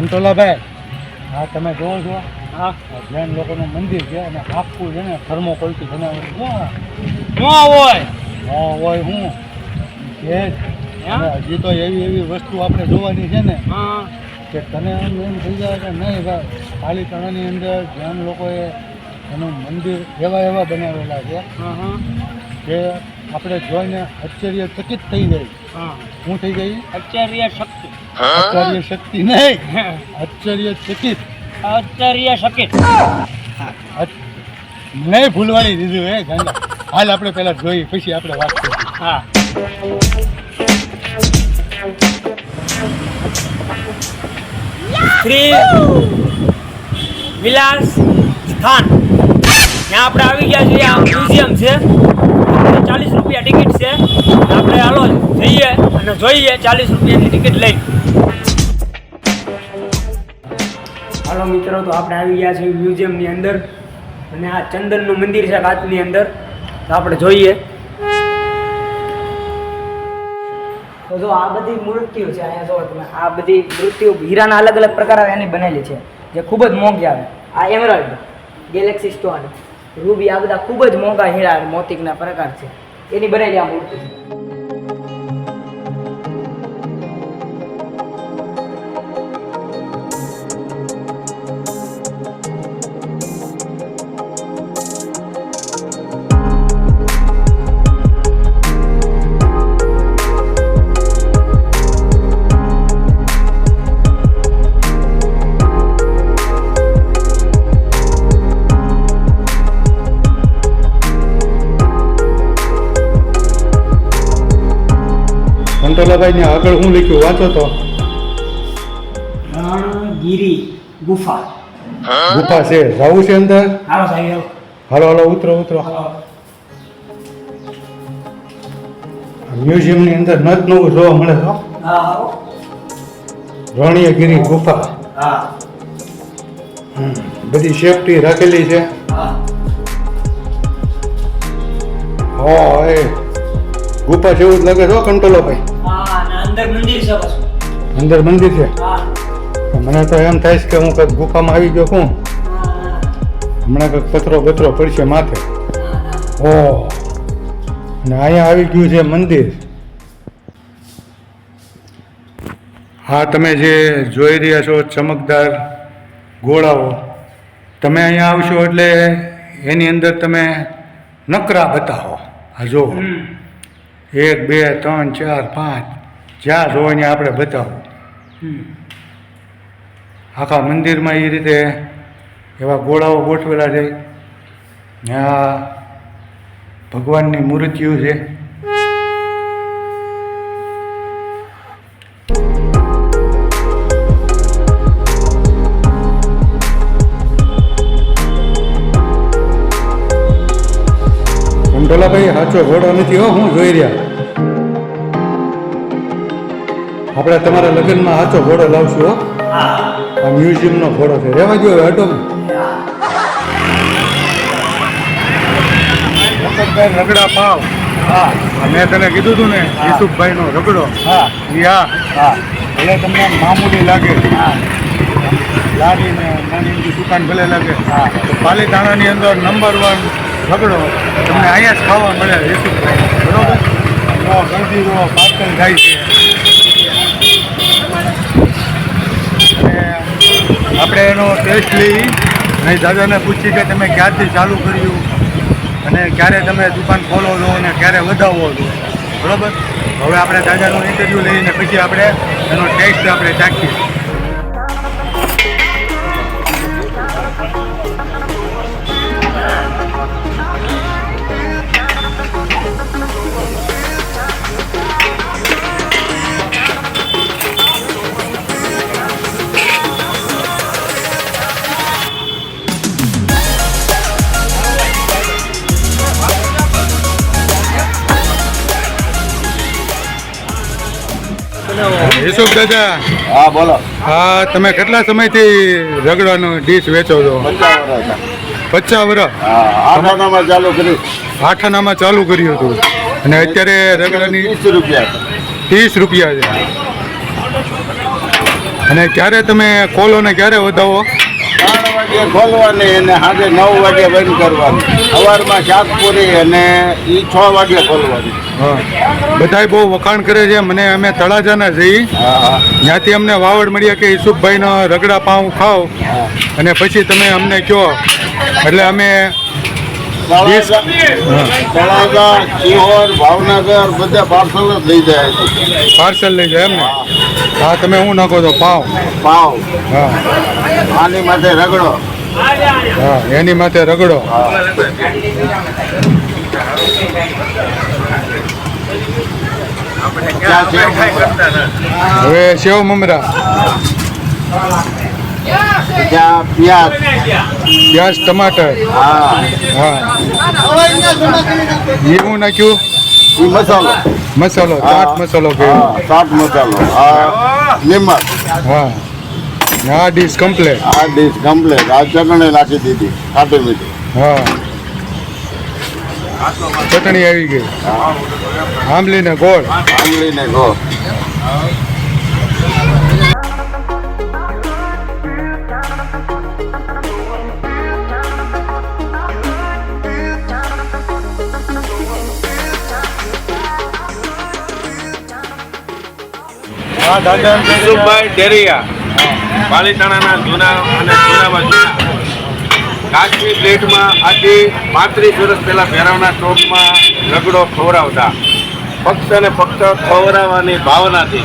કંટોલાભાઈ હા તમે જોવો છો હા જૈન લોકોનું મંદિર છે અને આખું છે ને થર્મોકોલથી બનાવેલું છે. હોય? હા હોય હું? છે હજી તો એવી એવી વસ્તુ આપણે જોવાની છે ને હા. કે તને એમ એમ થઈ જાય કે નહીં ભાઈ પાલીતાણાની અંદર જૈન લોકોએ એનું મંદિર એવા એવા બનાવેલા છે હા હા. કે આપણે જોઈને આશ્ચર્યચકિત થઈ જાય હા. થઈ ગઈ? આશ્ચર્ય શક્તિ આશ્ચર્ય શક્તિ નહીં. આશ્ચર્યચકિત આચાર્ય શક્તિ નહીં ભૂલવાની દીધું હે ગાંડા. હાલ આપણે પહેલા જોઈએ પછી આપણે વાત કરીએ. હા. શ્રી વિલાસ સ્થાન. ત્યાં આપણે આવી ગયા છીએ આ મ્યુઝિયમ છે. ચાલીસ રૂપિયા ટિકિટ છે. આપણે હાલો અને જોઈએ, ચાલીસ રૂપિયાની ટિકિટ લઈ. હાલો મિત્રો, તો આપણે આવી ગયા છીએ મ્યુઝિયમની અંદર. અને આ ચંદનનું મંદિર છે કાચની અંદર. તો આપણે જોઈએ. તો જો આ બધી મૂર્તિઓ છે અહીંયા જો તમે, આ બધી મૂર્તિઓ હીરાના અલગ અલગ પ્રકાર એની બનેલી છે, જે ખૂબ જ મોંઘી આવે. આ એમરાલ્ડ ગેલેક્સી સ્ટોન રૂબી આ બધા ખૂબ જ મોંઘા હીરા મોતિકના પ્રકાર છે. એની બનેલી આ મૂર્તિ છે. કંટોલાભાઈ આગળ હું લખ્યું વાંચો તો. રણગીરી ગુફા. ગુફા છે. જવું છે અંદર? હાલો સાહેબ હાલો. હાલો ઉતરો ઉતરો. મ્યુઝિયમની અંદર નત નવું જોવા મળે તો હો. રણિયગીરી ગુફા. હમ. બધી સેફટી રાખેલી છે. હા એ ગુફા જેવું જ લાગે છે હો કંટોલાભાઈ હા અંદર મંદિર છે અંદર મંદિર છે? મને તો એમ થાય છે કે હું કંઈક ગુફામાં આવી ગયો છું. હમણાં કંઈક પથરો બથરો પડશે માથે. ઓ અને અહીંયા આવી ગયું છે મંદિર. હા તમે જે જોઈ રહ્યા છો ચમકદાર ગોળાઓ તમે અહીંયા આવશો એટલે એની અંદર તમે નકરા બતાવો. આ જો. એક બે ત્રણ ચાર પાંચ. જ્યાં જોઈને આપણે બતાવો. આખા મંદિરમાં એ રીતે એવા ગોળાઓ ગોઠવેલા છે. ને આ ભગવાનની મૂર્તિઓ છે. કંટોલાભાઈ સાચો ઘોડો નથી હો હું જોઈ રહ્યા. આપણે તમારા લગ્નમાં સાચો ઘોડો લાવશું હો. આ મ્યુઝિયમનો ઘોડો છે. રહેવા જો હટો રગડા પાવ. હા. મેં તને કીધું હતું ને યુસુફભાઈનો રગડો. હા. હા હા. ભલે તમને મામૂલી લાગે. હા. ને નાની દુકાન ભલે લાગે. હા. પાલીતાણાની અંદર નંબર વન રગડો તમને અહીંયા જ ખાવા મળે રેસી બરોબર? નો ગંદીરો પાતળ થાય છે આપણે એનો ટેસ્ટ લઈ. અને દાદાને પૂછી કે તમે ક્યારથી ચાલુ કર્યું? અને ક્યારે તમે દુકાન ખોલો છો અને ક્યારે વધાવો છો? બરાબર? હવે આપણે દાદાનું ઇન્ટરવ્યૂ લઈને પછી આપણે એનો ટેસ્ટ આપણે ચાખીએ. યુસુફ દાદા. હા બોલો. હા તમે કેટલા સમયથી રગડાનો ડીશ વેચો છો? પચાસ વર્ષ વર્ષ? ચાલુ કરી આઠાનામાં ચાલુ કર્યું હતું. અને અત્યારે રગડાની ત્રીસ રૂપિયા ત્રીસ રૂપિયા છે. અને ક્યારે તમે ખોલો ને ક્યારે વધાવો? વાગે ખોલવાની અને સાંજે નવ વાગે બંધ કરવાની. સવારમાં શાકપુરી અને એ છ વાગે ખોલવાની. બધાય બહુ વખાણ કરે છે. મને અમે તળાજાના જઈ. ત્યાંથી અમને વાવડ મળ્યા કે ઈસુફભાઈનો રગડા પાઉં ખાઓ. અને પછી તમે અમને કહો. એટલે અમે તળાજા હા, સિહોર ભાવનગર બધા પાર્સલ જ લઈ જાય. છે પાર્સલ લઈ જાય એમ ને? હા તમે શું નાખો છો પાઉં પાવ. હા. આની માટે રગડો. હા એની માથે રગડો. હવે સેવ મમરા. પિયાજ પ્યાજ ટમાટર. હા. હા. એ નાખ્યું? એ મસાલો. મસાલો ચાટ મસાલો ચાટ મસાલો. હા. નિમક હા. આ ડીશ કમ્પ્લેટ. આ ડીશ કમ્પ્લેટ. આ ચટણી નાખી દીધી ખાટી મીઠી. હા. ચટણી આવી ગઈ. આંબલી ને ગોળ. આંબલી ને ગોળ. યુસુફભાઈ ડેરિયા પાલીતાણાના જૂના અને જૂનામાં જૂના. કાચની પ્લેટમાં આથી પાંત્રીસ વર્ષ પહેલાં ભેરવના ચોકમાં રગડો ખવડાવતા. ફક્ત અને ફક્ત ખવડાવવાની ભાવનાથી.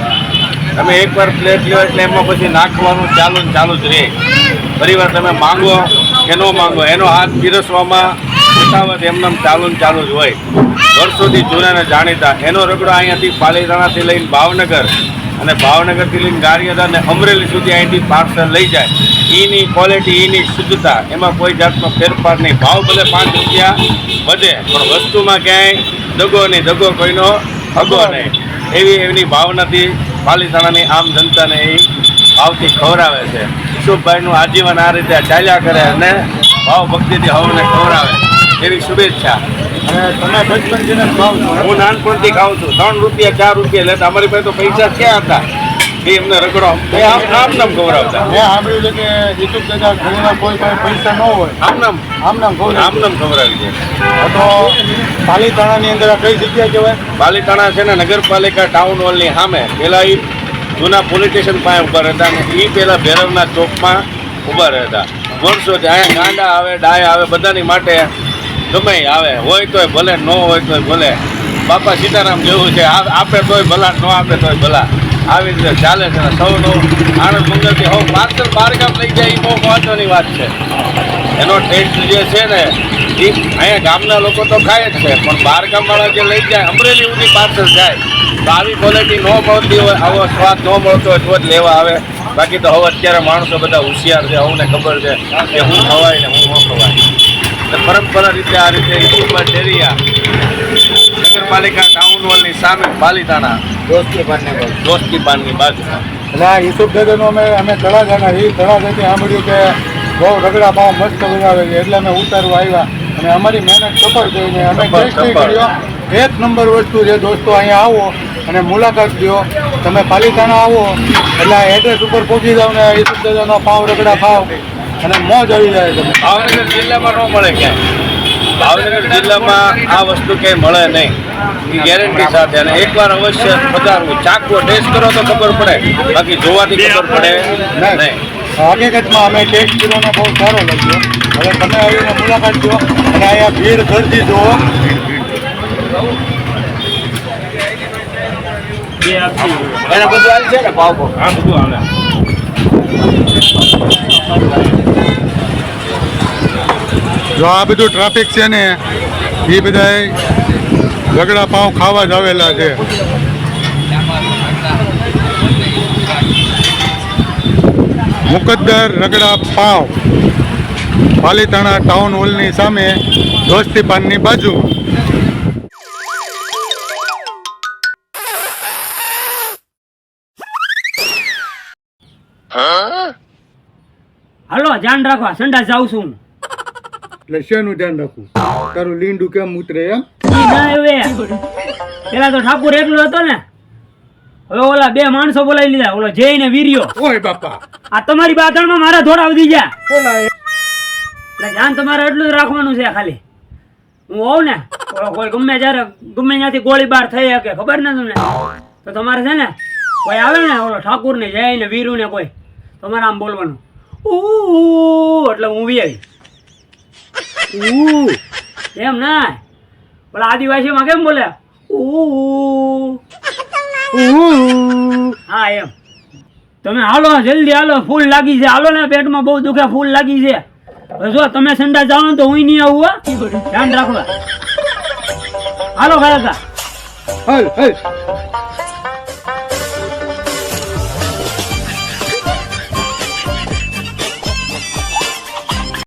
તમે એકવાર પ્લેટ લો એટલે એમાં પછી નાખવાનું ચાલુ ને ચાલુ જ રહે. પરિવાર તમે માંગો કે ન માંગો એનો હાથ પીરસવામાં ઉતાવત એમને ચાલુ ને ચાલુ જ હોય. વર્ષોથી જૂના અને જાણીતા એનો રગડો અહીંયાથી પાલીતાણાથી લઈને ભાવનગર અને ભાવનગરથી લઈને ગારિયાદા અને અમરેલી સુધી અહીંથી પાર્સલ લઈ જાય. એની ક્વોલિટી એની શુદ્ધતા એમાં કોઈ જાતનો ફેરફાર નહીં. ભાવ ભલે પાંચ રૂપિયા વધે પણ વસ્તુમાં ક્યાંય દગો નહીં. દગો કોઈનો હગો નહીં. એવી એમની ભાવનાથી પાલીતાણાની આમ જનતાને એ ભાવથી ખવડાવે છે. યુસુફભાઈનું આજીવન આ રીતે ચાલ્યા કરે અને ભાવ ભક્તિથી હવને ખવડાવે. એવી શુભેચ્છા. તમે બચપનથી ખાવ છો. હું નાનપણથી ખાઉં છું. ત્રણ રૂપિયા ચાર રૂપિયા લેતા અમારી પાસે તો પૈસા ક્યાં હતા. એ એમને રગડો. આમ નામ ગૌરાવતા મેં સાંભળ્યું છે કે યુટ્યુબ દાદા ઘણીવાર કોઈ પાસે પૈસા ન હોય. આમ નામ. આમ નામ કહું આમ નામ ગૌરાવી દે. તો પાલીતાણાની અંદર આ કઈ જગ્યા કહેવાય? પાલીતાણા છે ને નગરપાલિકા ટાઉન હોલની સામે. પેલા એ જૂના પોલીસ સ્ટેશન પાસે ઊભા રહેતા અને એ પેલા ભૈરવના ચોકમાં ઊભા રહેતા. વર્ષોથી અહીંયા ગાંડા આવે ડાય આવે બધાની માટે ગમે આવે, હોય તોય ભલે, ન હોય તોય ભલે. બાપા સીતારામ જેવું છે આપે તોય ભલા, ન આપે તોય ભલા. આવી રીતે ચાલે છે ને આણંદ મંગળથી હવે પાર્સલ બહાર ગામ લઈ જાય, એ બહુ મહત્વની વાત છે. એનો ટેસ્ટ જે છે ને, એ અહીંયા ગામના લોકો તો ખાય જ છે, પણ બહાર ગામવાળા જે લઈ જાય, અમરેલી સુધી પાર્સલ જાય. તો આવી ક્વોલિટી ન મળતી હોય, આવો સ્વાદ ન મળતો હોય, તો જ લેવા આવે. બાકી તો હવે અત્યારે માણસો બધા હોશિયાર છે હવને ખબર છે કે હું ખવાય ને પરંપરા રીતે આ રીતે યુટ્યુબમાં ડેરિયા નગરપાલિકા ટાઉન હોલની સામે પાલીતાણા. દોસ્તી બોલ દોસ્તી પાનની બાજુમાં. એટલે આ દાદાનો અમે અમે તળાજાના એ તળાજાથી સાંભળ્યું કે બહુ રગડા પાવ મસ્ત બનાવે છે એટલે અમે ઉતારવા આવ્યા. અને અમારી મહેનત સફળ થઈ ને અમે સફળ, કર્યો એક નંબર વસ્તુ છે દોસ્તો અહીંયા આવો અને મુલાકાત લ્યો. તમે પાલિતાણા આવો એટલે એડ્રેસ ઉપર પહોંચી જાઓ ને યુસુફ દાદાનો પાવ રગડા ખાવ અને મોજ આવી જાય તમે ભાવનગર જિલ્લામાં ન મળે ક્યાંય. ભાવનગર જિલ્લામાં આ વસ્તુ ક્યાંય મળે નહીં. ગેરંટી સાથે અને એકવાર અવશ્ય પધારવું. ચાખવો ટેસ્ટ કરો તો ખબર પડે. બાકી જોવાથી ખબર પડે નહીં. હકીકતમાં અમે ટેસ્ટ કર્યોને બહુ સારો લાગ્યો હવે તમે આવીને મુલાકાત જુઓ અને અહીંયા ભીડ ગરદી જુઓ. એને બધું આવી છે ને ભાવ ભાવ આ બધું આવે જો આ બધું ટ્રાફિક છે ને, એ બધા રગડા પાઉં ખાવા જ આવેલા છે. મુકદ્દર રગડા પાવ પાલીતાણા ટાઉન હોલની સામે દોસ્તી પાનની બાજુ હાલો ધ્યાન રાખવા સંડા જાઉં છું. એટલે શેનું ધ્યાન રાખવું? તારું લીંડું કેમ ઉતરે એમ? પેલા તો ઠાકુર એકલો હતો ને. હવે ઓલા બે માણસો બોલાવી લીધા. ઓલો જય ને વીર્યો. ઓય બાપા. આ તમારી બાથણમાં મારા ધોળા વધી ગયા. એટલે ધ્યાન તમારે એટલું જ રાખવાનું છે ખાલી. હું હોઉં ને ઓલો કોઈ ગમે જ્યારે ગમે ત્યાંથી ગોળીબાર થઈ શકે ખબર ને તમને? તો તમારે છે ને કોઈ આવે ને ઓલો ઠાકુર ને જય ને વીરુ ને કોઈ તમારે આમ બોલવાનું. ઉ એટલે વી આવી ઉ એમ ના પણ આદિવાસીમાં કેમ બોલે? ઉ હા, એમ. તમે હાલો, જલ્દી હાલો, ફૂલ લાગી છે. હાલો ને, પેટમાં બહુ દુખે, ફૂલ લાગી છે. જો, તમે સંડા જાઓ તો હું નહીં આવું ધ્યાન રાખવા હાલો ખાયા હલ હલ.